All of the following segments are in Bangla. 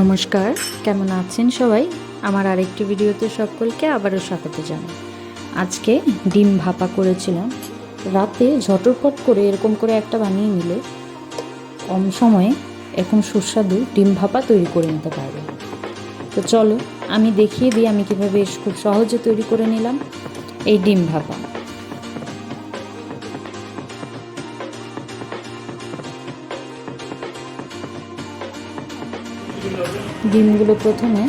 নমস্কার, কেমন আছেন সবাই? আমার আরেকটি ভিডিওতে সকলকে আবারও স্বাগত জানাই। আজকে ডিম ভাপা করেছিলাম। রাতে ঝটপট করে এরকম করে একটা বানিয়ে নিলে কম সময়ে এখন সুস্বাদু ডিম ভাপা তৈরি করে নিতে পারবে। তো চলো, আমি দেখিয়ে দিই আমি কীভাবে খুব সহজে তৈরি করে নিলাম এই ডিম ভাপা। ডিমগুলো প্রথমে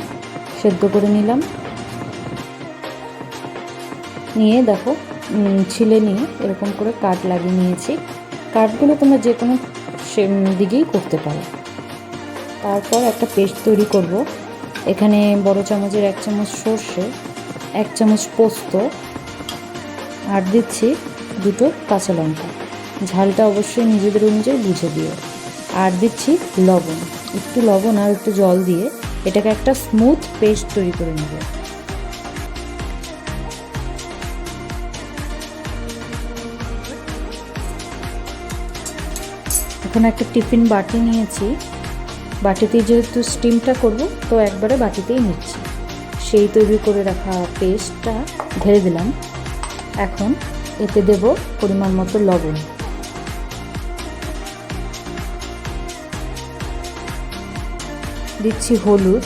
সেদ্ধ করে নিলাম। নিয়ে দেখো ছিলে নিয়ে এরকম করে কাঠ লাগিয়ে নিয়েছি। কাঠগুলো তোমরা যে কোনো দিকেই করতে পারো। তারপর একটা পেস্ট তৈরি করব। এখানে বড় চামচের এক চামচ সর্ষে, এক চামচ পোস্ত, আর দিচ্ছি দুটো কাঁচা লঙ্কা। ঝালটা অবশ্যই নিজেদের অনুযায়ী বুঝে দিও। আর দিচ্ছি লবণ। একটু লবণ আর একটু জল দিয়ে এটাকে একটা স্মুথ পেস্ট তৈরি করে নেব। এখন একটা টিফিন বাটি নিয়েছি। বাটিতে যেহেতু স্টিমটা করব, তো একবারে বাটিতেই নিচ্ছি। সেই তৈরি করে রাখা পেস্টটা ঢেলে দিলাম। এখন এতে দেব পরিমাণ মতো লবণ। দিচ্ছি হলুদ।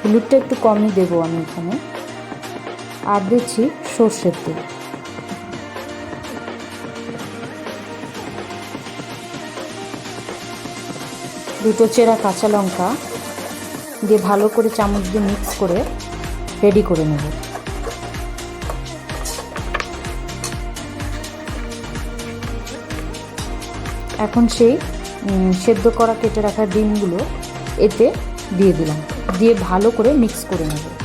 হলুদটা একটু কমই দেবো আমি এখানে। আর দিচ্ছি সর্ষের তেল। দুটো চেরা কাঁচা লঙ্কা দিয়ে ভালো করে চামচ দিয়ে মিক্স করে রেডি করে নেব। এখন সেই সেদ্ধ করা কেটে রাখা ডিমগুলো, এতে দিয়ে দিলাম। দিয়ে ভালো করে মিক্স করে নেব।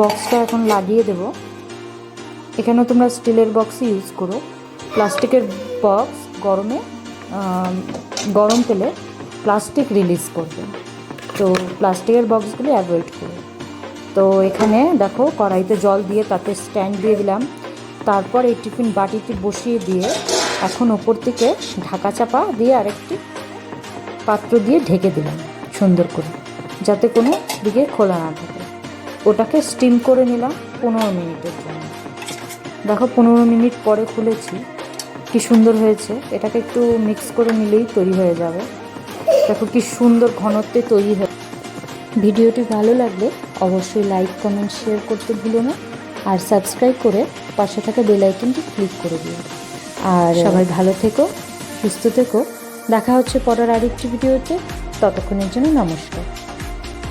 বক্সটা এখন লাগিয়ে দেব। এখানে তোমরা স্টিলের বক্সই ইউজ করো। প্লাস্টিকের বক্স গরমে গরম পেলে প্লাস্টিক রিলিজ করবে। তো প্লাস্টিকের বক্সগুলি অ্যাভয়েড করো। তো এখানে দেখো কড়াইতে জল দিয়ে তাতে স্ট্যান্ড দিয়ে দিলাম। তারপর এই টিফিন বাটিটি বসিয়ে দিয়ে এখন ওপর থেকে ঢাকা চাপা দিয়ে আরেকটি পাত্র দিয়ে ঢেকে দিলাম সুন্দর করে, যাতে কোনো দিকে খোলা না থাকে। ওটাকে স্টিম করে নিলাম পনেরো মিনিটের জন্য। দেখো পনেরো মিনিট পরে খুলেছি। কি সুন্দর হয়েছে। এটাকে একটু মিক্স করে নিলেই তৈরি হয়ে যাবে। দেখো কি সুন্দর ঘনত্বে তৈরি হয়ে ভিডিওটি ভালো লাগলে অবশ্যই লাইক কমেন্ট শেয়ার করতে ভুলো না। আর সাবস্ক্রাইব করে পাশে থাকা বেল আইকনটি ক্লিক করে দিও। আর সবাই ভালো থেকো সুস্থ থেকো। দেখা হচ্ছে পরের আরেকটি ভিডিওতে। ততক্ষণের জন্য নমস্কার।